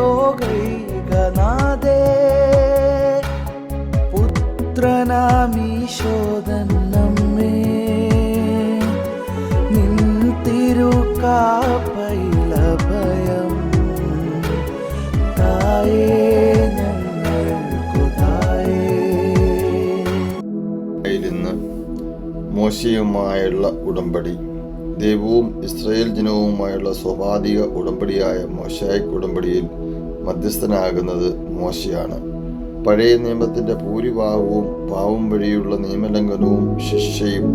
ലോകൈകനാഥേ. പുത്രനാമീശോദൻ നമ്മേ തായേ മോശയുമായുള്ള ഉടമ്പടി ദൈവവും ഇസ്രയേൽ ജനവുമായുള്ള സ്വാഭാവിക ഉടമ്പടിയായ മോശായിക് ഉടമ്പടിയിൽ മധ്യസ്ഥനാകുന്നത് മോശയാണ്. പഴയ നിയമത്തിന്റെ ഭൂരിഭാഗവും പാവം വഴിയുള്ള നിയമലംഘനവും ശിക്ഷയും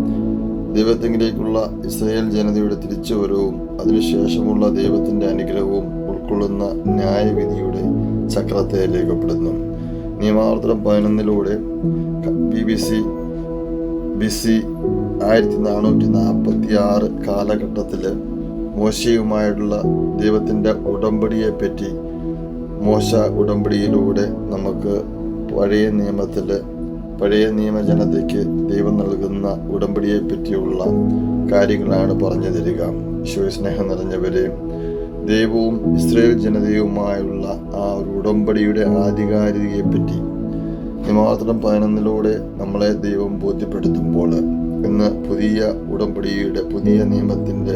ദൈവത്തിങ്കിലേക്കുള്ള ഇസ്രയേൽ ജനതയുടെ തിരിച്ചുവരവും അതിനുശേഷമുള്ള ദൈവത്തിന്റെ അനുഗ്രഹവും ഉൾക്കൊള്ളുന്ന ന്യായവിധിയുടെ ചക്രത്തെ രേഖപ്പെടുന്നു നിയമാവർത്തനം പതിനൊന്നിലൂടെ B B C B C ആയിരത്തി നാനൂറ്റി നാൽപ്പത്തി ആറ് കാലഘട്ടത്തിൽ മോശയുമായുള്ള ദൈവത്തിന്റെ ഉടമ്പടിയെ പറ്റി മോശ ഉടമ്പടിയിലൂടെ നമുക്ക് പഴയ നിയമത്തിൽ പഴയ നിയമ ജനതയ്ക്ക് ദൈവം നൽകുന്ന ഉടമ്പടിയെ പറ്റിയുള്ള കാര്യങ്ങളാണ് പറഞ്ഞു തരിക. ഈശോയെ നിറഞ്ഞവരെയും നിറഞ്ഞവരെ ദൈവവും ഇസ്രയേൽ ജനതയുമായുള്ള ആ ഒരു ഉടമ്പടിയുടെ ആധികാരികയെപ്പറ്റി നിമാത്രം പതിനൊന്നിലൂടെ നമ്മളെ ദൈവം ബോധ്യപ്പെടുത്തുമ്പോൾ ഇന്ന് പുതിയ ഉടമ്പടിയുടെ പുതിയ നിയമത്തിന്റെ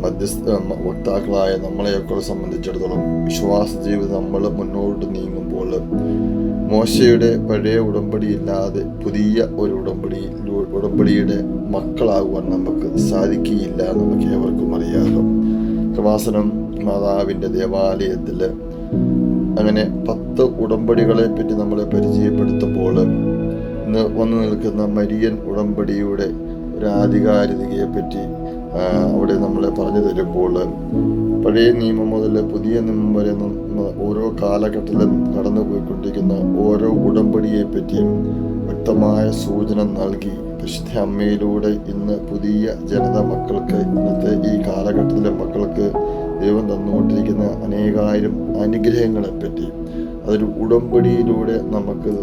മധ്യസ്ഥ വക്താക്കളായ നമ്മളെയൊക്കെ സംബന്ധിച്ചിടത്തോളം വിശ്വാസ ജീവിതം നമ്മൾ മുന്നോട്ട് നീങ്ങുമ്പോൾ മോശയുടെ പഴയ ഉടമ്പടി ഇല്ലാതെ പുതിയ ഒരു ഉടമ്പടി ഉടമ്പടിയുടെ മക്കളാകുവാൻ നമുക്ക് സാധിക്കുകയില്ല നമുക്ക് ഏവർക്കും അറിയാമല്ലോ കൃപാസനം മാതാവിന്റെ ദേവാലയത്തിൽ അങ്ങനെ പത്ത് ഉടമ്പടികളെ പറ്റി നമ്മളെ പരിചയപ്പെടുത്തുമ്പോൾ ഇന്ന് വന്നു നിൽക്കുന്ന മരിയൻ ഉടമ്പടിയുടെ ഒരു ആധികാരികതയെ പറ്റി അവിടെ നമ്മളെ പറഞ്ഞു തരുമ്പോൾ പഴയ നിയമം മുതൽ പുതിയ നിയമം വരെ ഓരോ കാലഘട്ടത്തിലും കടന്നു പോയിക്കൊണ്ടിരിക്കുന്ന ഓരോ ഉടമ്പടിയെ പറ്റിയും വ്യക്തമായ സൂചന നൽകി. വിശുദ്ധ അമ്മയിലൂടെ ഇന്ന് പുതിയ ജനത മക്കൾക്ക് ഇന്നത്തെ ഈ കാലഘട്ടത്തിലെ മക്കൾക്ക് ദൈവം തന്നുകൊണ്ടിരിക്കുന്ന അനേകായിരം അനുഗ്രഹങ്ങളെ പറ്റി. അതൊരു ഉടമ്പടിയിലൂടെ നമുക്ക്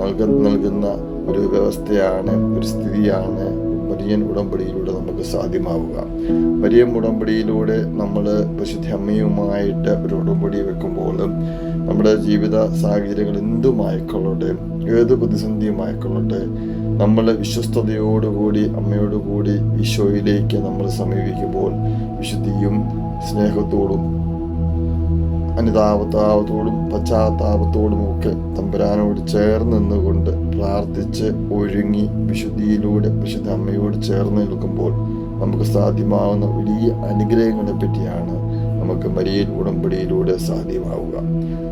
നൽക നൽകുന്ന ഒരു വ്യവസ്ഥയാണ് ഒരു സ്ഥിതിയാണ്. മരിയൻ ഉടമ്പടിയിലൂടെ നമുക്ക് സാധ്യമാവുക. മരിയൻ ഉടമ്പടിയിലൂടെ നമ്മൾ പരിശുദ്ധ അമ്മയുമായിട്ട് ഒരു ഉടമ്പടി വെക്കുമ്പോൾ നമ്മുടെ ജീവിത സാഹചര്യങ്ങൾ എന്തുമായിക്കൊള്ളട്ടെ ഏത് പ്രതിസന്ധിയുമായിക്കൊള്ളട്ടെ നമ്മൾ വിശ്വസ്തയോടുകൂടി അമ്മയോടുകൂടി ഈശോയിലേക്ക് നമ്മൾ സമീപിക്കുമ്പോൾ വിശുദ്ധിയും സ്നേഹത്തോടും അനുതാപത്താപത്തോടും പശ്ചാത്താപത്തോടും ഒക്കെ തമ്പുരാനോട് ചേർന്ന് നിന്നുകൊണ്ട് പ്രാർത്ഥിച്ച് ഒഴുങ്ങി വിശുദ്ധിയിലൂടെ വിശുദ്ധ അമ്മയോട് ചേർന്ന് നിൽക്കുമ്പോൾ നമുക്ക് സാധ്യമാവുന്ന വലിയ അനുഗ്രഹങ്ങളെ പറ്റിയാണ് നമുക്ക് മരിയിൽ ഉടമ്പടിയിലൂടെ സാധ്യമാവുക.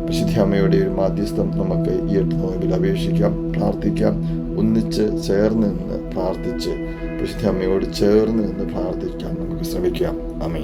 വിശുദ്ധ അമ്മയുടെ ഒരു മാധ്യസ്ഥം നമുക്ക് ഈ എട്ട് നോയമ്പിൽ അപേക്ഷിക്കാം പ്രാർത്ഥിക്കാം. ഒന്നിച്ച് ചേർന്ന് നിന്ന് പ്രാർത്ഥിച്ച് വിശുദ്ധ അമ്മയോട് ചേർന്ന് നിന്ന് പ്രാർത്ഥിക്കാൻ നമുക്ക് ശ്രമിക്കാം. അമേ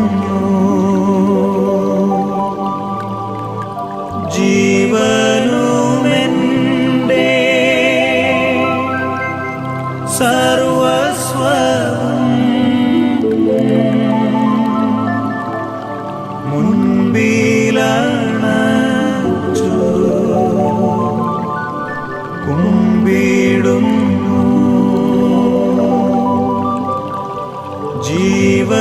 സർവസ്വം മുൻപിലണച്ചു കുമ്പിടുന്നു ജീവ